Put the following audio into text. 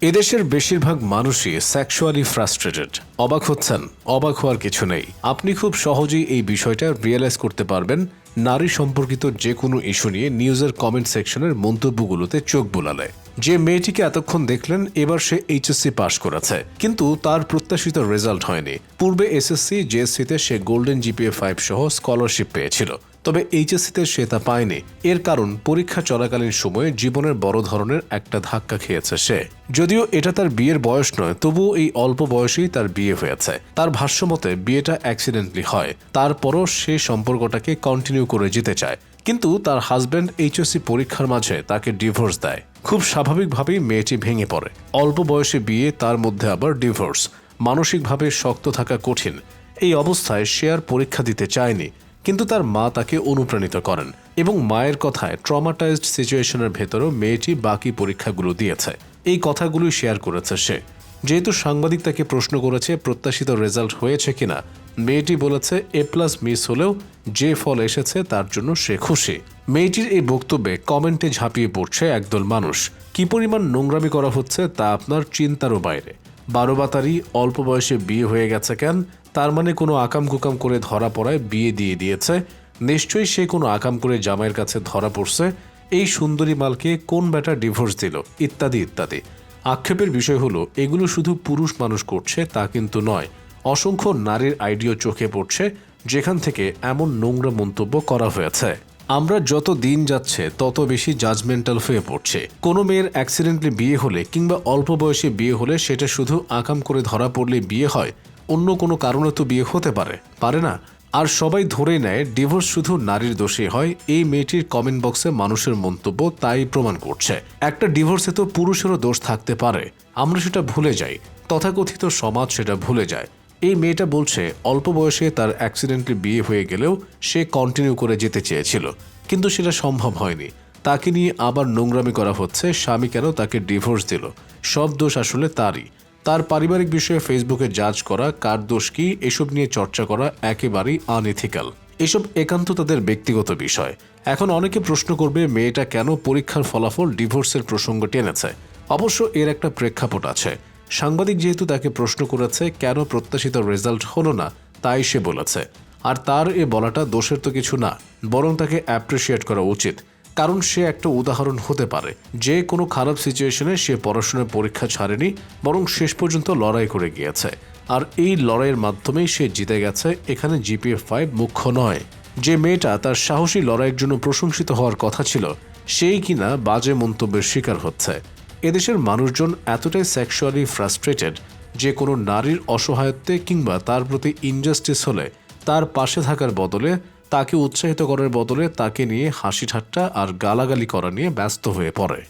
এদেশের বেশিরভাগ মানুষই সেক্সুয়ালি ফ্রাস্ট্রেটেড অবাক হচ্ছেন, অবাক হওয়ার কিছু নেই। আপনি খুব সহজেই এই বিষয়টা রিয়েলাইজ করতে পারবেন। নারী সম্পর্কিত যে কোনো ইস্যু নিয়ে নিউজের কমেন্ট সেকশনের মন্তব্যগুলোতে চোখ বোলালে। যে মেয়েটিকে এতক্ষণ দেখলেন, এবার সে এইচএসসি পাশ করেছে। কিন্তু তার প্রত্যাশিত রেজাল্ট হয়নি। পূর্বে এসএসসি জেএসসিতে সে গোল্ডেন জিপিএ ফাইভ সহ স্কলারশিপ পেয়েছিল। তবে এইচএসসিতে সে তা পায়নি। এর কারণ, পরীক্ষা চলাকালীন সময়ে জীবনের বড় ধরনের একটা ধাক্কা খেয়েছে সে। যদিও এটা তার বিয়ের বয়স নয়, তবুও এই অল্প বয়সেই তার বিয়ে হয়েছে। তার ভাষ্যমতে বিয়েটা অ্যাক্সিডেন্টলি হয়। তারপরও সে সম্পর্কটাকে কন্টিনিউ করে যেতে চায়। কিন্তু তার হাজব্যান্ড এইচএসসি পরীক্ষার মাঝে তাকে ডিভোর্স দেয়। খুব স্বাভাবিকভাবেই মেয়েটি ভেঙে পড়ে। অল্প বয়সে বিয়ে, তার মধ্যে আবার ডিভোর্স মানসিকভাবে শক্ত থাকা কঠিন। এই অবস্থায় সে আর পরীক্ষা দিতে চায়নি। কিন্তু তার মা তাকে অনুপ্রাণিত করেন এবং মায়ের কথায় ট্রমাটাইজড সিচুয়েশনের ভেতরেও মেয়েটি বাকি পরীক্ষাগুলো দিয়েছে। এই কথাগুলোই শেয়ার করেছে সে। যেহেতু সাংবাদিক তাকে প্রশ্ন করেছে, প্রত্যাশিত রেজাল্ট হয়েছে কিনা, মেয়েটি বলেছে এ প্লাস মিস হলেও যে ফল এসেছে তার জন্য সে খুশি। মেয়েটির এই বক্তব্যে কমেন্টে ঝাঁপিয়ে পড়ছে একদল মানুষ। কি পরিমাণ নোংরামি করা হচ্ছে তা আপনার চিন্তারও বাইরে। বারো বাতারি, অল্প বয়সে বিয়ে হয়ে গেছে কেন? তার মানে কোনো আকাম কুকাম করে ধরা পড়ায় বিয়ে দিয়ে দিয়েছে। নিশ্চয়ই সে কোনো আকাম করে জামাইয়ের কাছে ধরা পড়ছে। এই সুন্দরী মালকে কোন ব্যাটা ডিভোর্স দিল? ইত্যাদি ইত্যাদি। আক্ষেপের বিষয় হলো, এগুলো শুধু পুরুষ মানুষ করছে, তা কিন্তু নয়। অসংখ্য নারীর আইডিও চোখে পড়ছে, যেখান থেকে এমন নোংরা মন্তব্য করা হয়েছে। আমরা যত দিন যাচ্ছে, তত বেশি জাজমেন্টাল হয়ে পড়ছে। কোনো মেয়ের অ্যাক্সিডেন্টলি বিয়ে হলে কিংবা অল্প বয়সে বিয়ে হলে সেটা শুধু আকাম করে ধরা পড়লে বিয়ে হয়, অন্য কোনো কারণে তো বিয়ে হতে পারে। পারে না? আর সবাই ধরে নেয় ডিভোর্স শুধু নারীর দোষে হয়, এই মেয়েটির কমেন্ট বক্সে মানুষের মন্তব্য তাই প্রমাণ করছে। একটা ডিভোর্সে তো পুরুষেরও দোষ থাকতে পারে। আমরা সেটা ভুলে যাই। তথাকথিত সমাজ সেটা ভুলে যায়। এই মেয়েটা বলছে, অল্প বয়সে তার অ্যাক্সিডেন্টলি বিয়ে হয়ে গেলেও সে কন্টিনিউ করে যেতে চেয়েছিল, কিন্তু সেটা সম্ভব হয়নি। তাকে নিয়ে আবার নোংরামি করা হচ্ছে, স্বামী কেন তাকে ডিভোর্স দিল? সব দোষ আসলে তারই। তার পারিবারিক বিষয়ে ফেসবুকে জাজ করা, কার দোষ কি, এসব নিয়ে চর্চা করা একেবারেই আনএথিক্যাল এসব একান্ত তাদের ব্যক্তিগত বিষয়। এখন অনেকে প্রশ্ন করবে, মেয়েটা কেন পরীক্ষার ফলাফল ডিভোর্সের প্রসঙ্গ টেনেছে? অবশ্য এর একটা প্রেক্ষাপট আছে। সাংবাদিক যেহেতু তাকে প্রশ্ন করেছে, কেন প্রত্যাশিত রেজাল্ট হলো না, তাই সে বলেছে। আর তার এ বলাটা দোষের তো কিছু না, বরং তাকে অ্যাপ্রিসিয়েট করা উচিত, কারণ সে একটা উদাহরণ হতে পারে। যে কোনো খারাপ সিচুয়েশনে সে পড়াশোনার পরীক্ষা ছাড়েনি, বরং শেষ পর্যন্ত লড়াই করে গিয়েছে। আর এই লড়াইয়ের মাধ্যমেই সে জিতে গেছে, এখানে জিপিএফ ফাইভ মুখ্য নয়। যে মেয়েটা তার সাহসী লড়াইয়ের জন্য প্রশংসিত হওয়ার কথা ছিল, সেই কিনা বাজে মন্তব্যের শিকার হচ্ছে। এদেশের মানুষজন এতটাই সেক্সুয়ালি ফ্রাস্ট্রেটেড যে কোনো নারীর অসহায়ত্বে কিংবা তার প্রতি ইনজাস্টিস হলে তার পাশে থাকার বদলে তাকে উৎসাহিত করার বদলে তাকে নিয়ে হাসি ঠাট্টা আর গালাগালি করা নিয়ে ব্যস্ত হয়ে পড়ে।